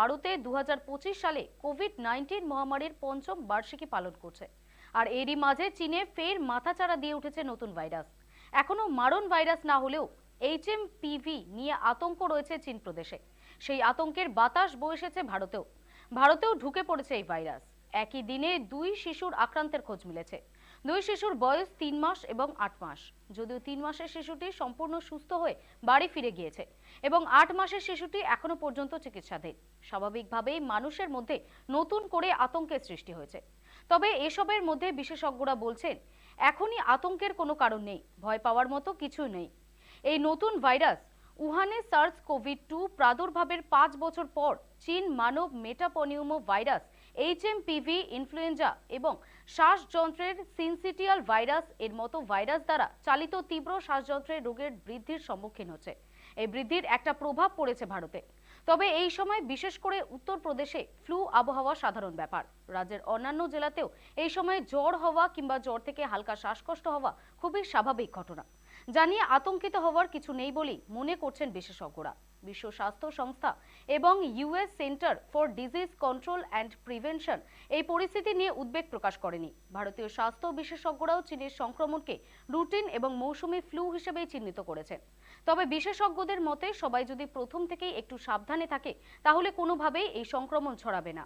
ভারতে দু সালে কোভিড নাইন্টিন মহামারীর পঞ্চম বার্ষিকী পালন করছে। আর এরই মাঝে চীনে ফের মাথাচাড়া দিয়ে উঠেছে নতুন ভাইরাস। এখনও মারণ ভাইরাস না হলেও এইচ এইচএমপিভি নিয়ে আতঙ্ক রয়েছে চীন প্রদেশে। সেই আতঙ্কের বাতাস বয়ে এসেছে ভারতেও। ভারতেও ঢুকে পড়েছে এই ভাইরাস। একই দিনে দুই শিশুর আক্রান্তের খোঁজ মিলেছে। দুই শিশুর বয়স তিন মাস এবং আট মাস। যদিও তিন মাসের শিশুটি সম্পূর্ণ সুস্থ হয়ে বাড়ি ফিরে গিয়েছে এবং আট মাসের শিশুটি এখনও পর্যন্ত চিকিৎসাধীন। স্বাভাবিকভাবেই মানুষের মধ্যে নতুন করে আতঙ্কের সৃষ্টি হয়েছে। তবে এসবের মধ্যে বিশেষজ্ঞরা বলছেন, এখনই আতঙ্কের কোনো কারণ নেই, ভয় পাওয়ার মতো কিছুই নেই। এই নতুন ভাইরাস উহানে সার্স কোভিড টু প্রাদুর্ভাবের পাঁচ বছর পর চীন মানব মেটাপনিউমো ভাইরাস এইচএমপিভি ইনফ্লুয়েঞ্জা এবং শ্বাসযন্ত্রের সিনসিটিয়াল ভাইরাস এর মতো ভাইরাস দ্বারা চালিত তীব্র শ্বাসযন্ত্রের রোগের বৃদ্ধির সম্মুখীন হচ্ছে। এই বৃদ্ধির একটা প্রভাব পড়েছে ভারতে। তবে এই সময় বিশেষ করে উত্তরপ্রদেশে ফ্লু আবহাওয়া সাধারণ ব্যাপার। রাজ্যের অন্যান্য জেলাতেও এই সময় জ্বর হওয়া কিংবা জ্বর থেকে হালকা শ্বাসকষ্ট হওয়া খুবই স্বাভাবিক ঘটনা। জানিয়ে আতঙ্কিত হওয়ার কিছু নেই বলেই মনে করছেন বিশেষজ্ঞরা। বিশ্ব স্বাস্থ্য সংস্থা এবং US centre for disease control and prevention এই পরিস্থিতি নিয়ে উদ্বেগ প্রকাশ করেনি। ভারতীয় স্বাস্থ্য বিশেষজ্ঞরাও চীনের সংক্রমণকে রুটিন এবং মৌসুমি ফ্লু হিসেবেই চিহ্নিত করেছেন। তবে বিশেষজ্ঞদের মতে, সবাই যদি প্রথম থেকেই একটু সাবধানে থাকে, তাহলে কোনোভাবেই এই সংক্রমণ ছড়াবে না।